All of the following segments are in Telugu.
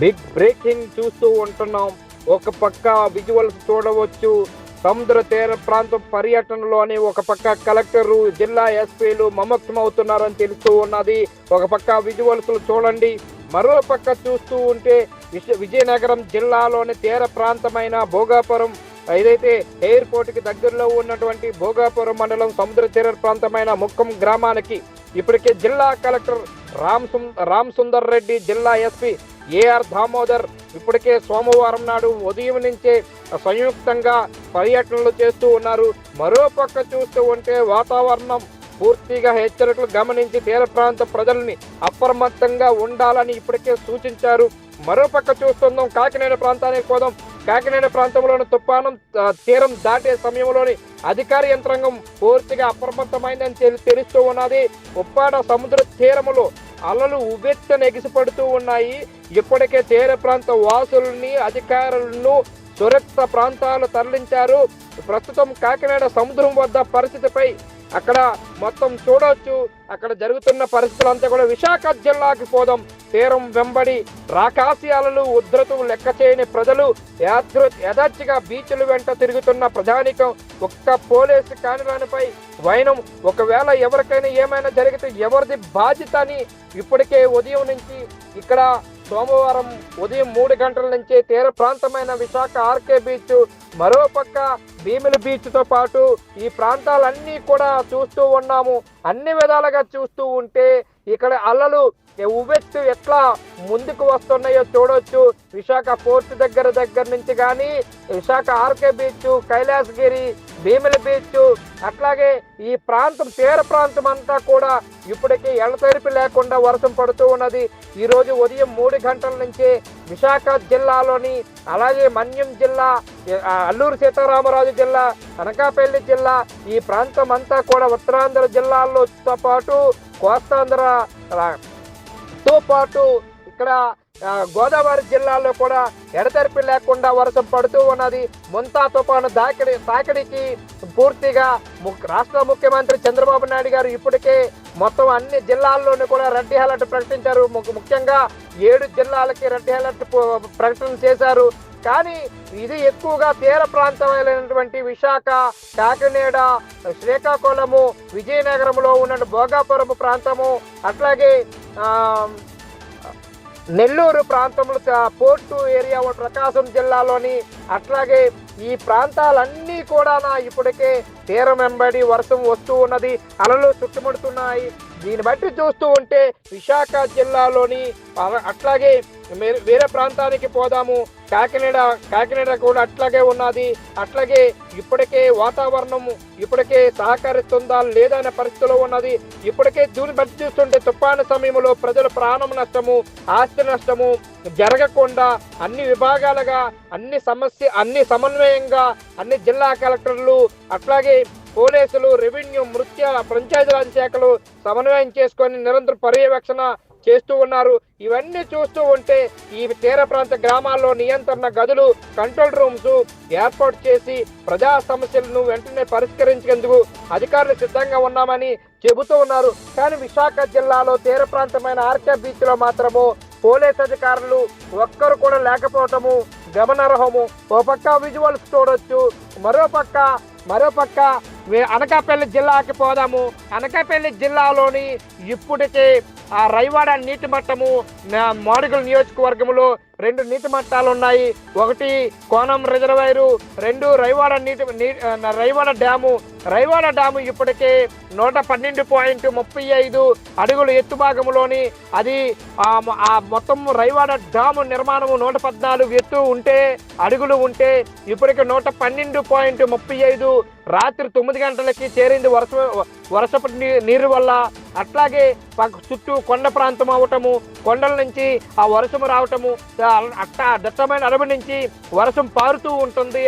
బిగ్ బ్రేకింగ్ చూస్తూ ఉంటున్నాం. ఒక పక్క విజువల్స్ చూడవచ్చు. సముద్ర తీర ప్రాంతం పర్యటనలోని ఒక పక్క కలెక్టరు జిల్లా ఎస్పీలు మమక్షమవుతున్నారని తెలుస్తూ ఉన్నది. ఒక పక్క విజువల్స్ చూడండి. మరో పక్క చూస్తూ ఉంటే విజయనగరం జిల్లాలోని తీర ప్రాంతమైన భోగాపురం ఏదైతే ఎయిర్పోర్ట్కి దగ్గరలో ఉన్నటువంటి భోగాపురం మండలం సముద్ర తీర ప్రాంతమైన ముక్కం గ్రామానికి ఇప్పటికే జిల్లా కలెక్టర్ రామ్ రామ్ సుందర్ రెడ్డి జిల్లా ఎస్పీ ఏఆర్ దామోదర్ ఇప్పటికే సోమవారం నాడు ఉదయం నుంచే సంయుక్తంగా పర్యటనలు చేస్తూ ఉన్నారు. మరో పక్క చూస్తూ ఉంటే వాతావరణం పూర్తిగా హెచ్చరికలు గమనించి తీర ప్రాంత ప్రజల్ని అప్రమత్తంగా ఉండాలని ఇప్పటికే సూచించారు. మరో పక్క చూస్తున్నాం కాకినాడ ప్రాంతానికి పోదాం. కాకినాడ ప్రాంతంలోని తుఫానం తీరం దాటే సమయంలోని అధికార యంత్రాంగం పూర్తిగా అప్రమత్తమైందని తెలుస్తూ ఉన్నది. ఉప్పాడ సముద్ర తీరములో అలలు ఉవ్వెత్తన ఎగిసిపడుతూ ఉన్నాయి. ఇప్పటికే తీర ప్రాంత వాసులని అధికారులను సురక్షిత ప్రాంతాలు తరలించారు. ప్రస్తుతం కాకినాడ సముద్రం వద్ద పరిస్థితిపై అక్కడ మొత్తం చూడవచ్చు అక్కడ జరుగుతున్న పరిస్థితులంతా కూడా విశాఖ జిల్లాకి పోదాం. తీరం వెంబడి రాకాశయాలను ఉధృతులు లెక్క చేయని ప్రజలు యాదృ- యథార్చిగా బీచ్లు వెంట తిరుగుతున్న ప్రజానికం ఒక్క పోలీసు కానిరానిపై వైనం. ఒకవేళ ఎవరికైనా ఏమైనా జరిగితే ఎవరిది బాధ్యత అని ఇప్పటికే ఉదయం నుంచి ఇక్కడ సోమవారం ఉదయం మూడు గంటల నుంచి తీర ప్రాంతమైన విశాఖ ఆర్కే బీచ్ మరోపక్క భీమిల బీచ్తో పాటు ఈ ప్రాంతాలన్నీ కూడా చూస్తూ ఉన్నాము. అన్ని విధాలుగా చూస్తూ ఉంటే ఇక్కడ అల్లలు ఉవ్వెత్తు ఎట్లా ముందుకు వస్తున్నాయో చూడొచ్చు. విశాఖ పోర్ట్ దగ్గర దగ్గర నుంచి కానీ Visakha RK beach Kailasagiri Bheemili beach అట్లాగే ఈ ప్రాంతం తీర ప్రాంతం అంతా కూడా ఇప్పటికీ ఎడతెరిపి లేకుండా వర్షం పడుతూ ఉన్నది. ఈరోజు ఉదయం మూడు గంటల నుంచి విశాఖ జిల్లాలోని అలాగే మన్యం జిల్లా అల్లూరు సీతారామరాజు జిల్లా అనకాపల్లి జిల్లా ఈ ప్రాంతం అంతా కూడా ఉత్తరాంధ్ర జిల్లాలతో పాటు కోస్తాంధ్ర తో పాటు ఇక్కడ గోదావరి జిల్లాలో కూడా ఎడతెరిపి లేకుండా వర్షం పడుతూ ఉన్నది. ముంతా తుఫాను దాకిడి తాకిడికి పూర్తిగా ము- రాష్ట్ర ముఖ్యమంత్రి చంద్రబాబు నాయుడు గారు ఇప్పటికే మొత్తం అన్ని జిల్లాల్లోనూ కూడా రెడ్ అలర్ట్ ప్రకటించారు. ముఖ్యంగా ఏడు జిల్లాలకి రెడ్ అలర్ట్ ప్రకటన చేశారు. కానీ ఇది ఎక్కువగా తీర ప్రాంతమైనటువంటి విశాఖ కాకినాడ శ్రీకాకుళము విజయనగరంలో ఉన్న భోగాపురం ప్రాంతము అట్లాగే నెల్లూరు ప్రాంతంలో పోర్టు ఏరియా ప్రకాశం జిల్లాలోని అట్లాగే ఈ ప్రాంతాలన్నీ కూడా నా ఇప్పటికే తీరం వెంబడి వర్షం వస్తూ ఉన్నది. అలలు చుట్టుముడుతున్నాయి. దీన్ని బట్టి చూస్తూ ఉంటే విశాఖ జిల్లాలోని అట్లాగే మే- వేరే ప్రాంతానికి పోదాము. కాకినాడ కాకినాడ కూడా అట్లాగే ఉన్నది. అట్లాగే ఇప్పటికే వాతావరణం ఇప్పటికే సహకరిస్తుందా లేదనే పరిస్థితిలో ఉన్నది. ఇప్పటికే దీన్ని బట్టి చూస్తుంటే తుఫాను సమయంలో ప్రజల ప్రాణం నష్టము ఆస్తి నష్టము జరగకుండా అన్ని విభాగాలుగా అన్ని సమస్య అన్ని సమన్వయంగా అన్ని జిల్లా కలెక్టర్లు అట్లాగే పోలీసులు రెవెన్యూ మృత్య పంచాయతీరాజ్ శాఖలు సమన్వయం చేసుకొని నిరంతర పర్యవేక్షణ చేస్తూ ఉన్నారు. ఇవన్నీ చూస్తూ ఉంటే ఈ తీర ప్రాంత గ్రామాల్లో నియంత్రణ గదులు కంట్రోల్ రూమ్స్ ఏర్పాటు చేసి ప్రజా సమస్యలను వెంటనే పరిష్కరించేందుకు అధికారులు సిద్ధంగా ఉన్నామని చెబుతూ ఉన్నారు. కానీ విశాఖ జిల్లాలో తీర ప్రాంతమైన ఆర్కే బీచ్లో మాత్రము పోలీస్ అధికారులు ఒక్కరు కూడా లేకపోవటము గమనార్హము. ఓ పక్క విజువల్స్ చూడొచ్చు మరో పక్క మరో పక్క అనకాపల్లి జిల్లాకి పోదాము. అనకాపల్లి జిల్లాలోని ఇప్పటికే ఆ రైవాడ నీటి మట్టము మాడుగుల నియోజకవర్గంలో రెండు నీటి మట్టాలు ఉన్నాయి. ఒకటి కోనం రిజర్వాయరు రెండు రైవాడ నీటి రైవాడ డ్యాము. రైవాడ డ్యాము ఇప్పటికే నూట పన్నెండు పాయింట్ ముప్పై ఐదు అడుగుల ఎత్తు భాగంలోని అది ఆ మొత్తం రైవాడ డ్యాము నిర్మాణము నూట పద్నాలుగు ఎత్తు ఉంటే అడుగులు ఉంటే ఇప్పటికే నూట పన్నెండు పాయింట్ ముప్పై ఐదు రాత్రి తొమ్మిది గంటలకి చేరింది వర్ష వర్షపు నీరు వల్ల. అట్లాగే చుట్టూ కొండ ప్రాంతం అవటము కొండల నుంచి ఆ వర్షం రావటము ఆ అట్ట దట్టమైన అడవి నుంచి వర్షం పారుతూ ఉంటుంది.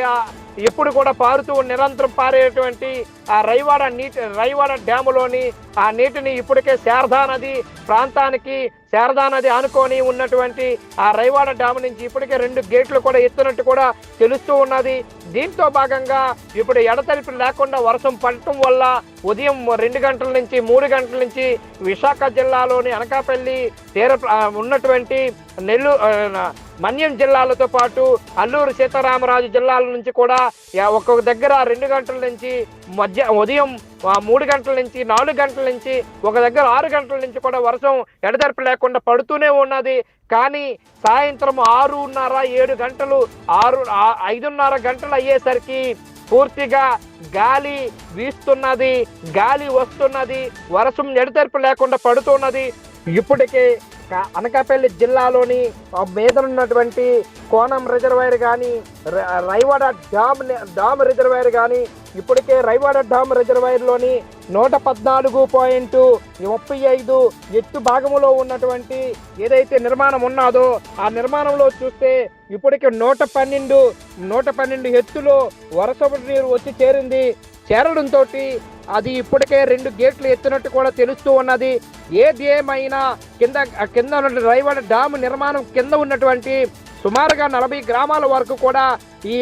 ఎప్పుడు కూడా పారుతూ నిరంతరం పారేటువంటి ఆ రైవాడ నీటి రైవాడ డ్యాములోని ఆ నీటిని ఇప్పటికే శారదా నది ప్రాంతానికి శారదా నది ఆనుకొని ఉన్నటువంటి ఆ రైవాడ డ్యామ్ నుంచి ఇప్పటికే రెండు గేట్లు కూడా ఎత్తునట్టు కూడా తెలుస్తూ ఉన్నది. దీంతో భాగంగా ఇప్పుడు ఎడతెరిపి లేకుండా వర్షం పడటం వల్ల ఉదయం రెండు గంటల నుంచి మూడు గంటల నుంచి విశాఖ జిల్లాలోని అనకాపల్లి తీర ఉన్నటువంటి నెల్లూరు మన్యం జిల్లాలతో పాటు అల్లూరు సీతారామరాజు జిల్లాల నుంచి కూడా ఒక్కొక్క దగ్గర రెండు గంటల నుంచి మధ్య ఉదయం మూడు గంటల నుంచి నాలుగు గంటల నుంచి ఒక దగ్గర ఆరు గంటల నుంచి కూడా వర్షం ఎడతెరపి లేకుండా పడుతూనే ఉన్నది. కానీ సాయంత్రం ఆరున్నర ఏడు గంటలు ఆరు ఐదున్నర గంటలు అయ్యేసరికి పూర్తిగా గాలి వీస్తున్నది గాలి వస్తున్నది వర్షం ఎడతెరపి లేకుండా పడుతున్నది. ఇప్పటికే అనకాపల్లి జిల్లాలోని ఆ మీద ఉన్నటువంటి కోనం రిజర్వాయర్ కానీ రైవాడ డామ్ డామ్ రిజర్వాయర్ కానీ ఇప్పటికే రైవాడ డామ్ రిజర్వాయర్లోని నూట పద్నాలుగు పాయింట్ ముప్పై ఐదు ఎత్తు భాగములో ఉన్నటువంటి ఏదైతే నిర్మాణం ఉన్నదో ఆ నిర్మాణంలో చూస్తే ఇప్పటికే నూట పన్నెండు నూట పన్నెండు ఎత్తులో వరుస నీరు వచ్చి చేరింది. చేరడంతో అది ఇప్పటికే రెండు గేట్లు ఎత్తినట్టు కూడా తెలుస్తూ ఉన్నది. ఏది ఏమైనా కింద కింద ఉన్నటువంటి రైవాడ డామ్ నిర్మాణం కింద ఉన్నటువంటి సుమారుగా నలభై గ్రామాల వరకు కూడా ఈ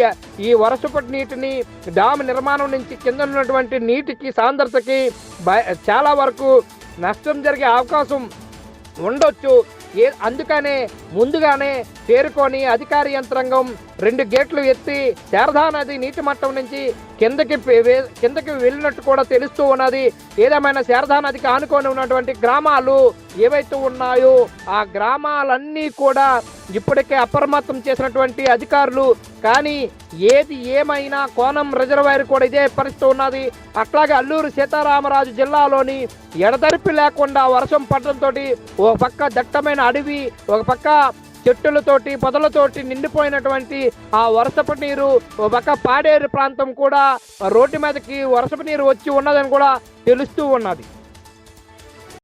ఈ వర్షపు నీటిని డామ్ నిర్మాణం నుంచి కింద ఉన్నటువంటి నీటికి సాంద్రతకి చాలా వరకు నష్టం జరిగే అవకాశం ఉండొచ్చు. ఏ అందుకనే ముందుగానే చేరుకొని అధికార యంత్రాంగం రెండు గేట్లు ఎత్తి శారదా నది నీటి మట్టం నుంచి కిందకి కిందకి వెళ్ళినట్టు కూడా తెలుస్తూ ఉన్నది. ఏదేమైనా శారదా నదికి ఆనుకొని ఉన్నటువంటి గ్రామాలు ఏవైతే ఉన్నాయో ఆ గ్రామాలన్నీ కూడా ఇప్పటికే అప్రమత్తం చేసినటువంటి అధికారులు. కానీ ఏది ఏమైనా కోనం రిజర్వాయర్ కూడా ఇదే పరిస్థితి ఉన్నది. అట్లాగే అల్లూరు సీతారామరాజు జిల్లాలోని ఎడతెరిపి లేకుండా వర్షం పడడంతో ఒక పక్క దట్టమైన అడవి ఒక పక్క చెట్టులతోటి పొదలతోటి నిండిపోయినటువంటి ఆ వరసపు నీరు ఒక పాడేరు ప్రాంతం కూడా రోడ్డు మీదకి వరసపు నీరు వచ్చి ఉన్నదని కూడా తెలుస్తూ ఉన్నది.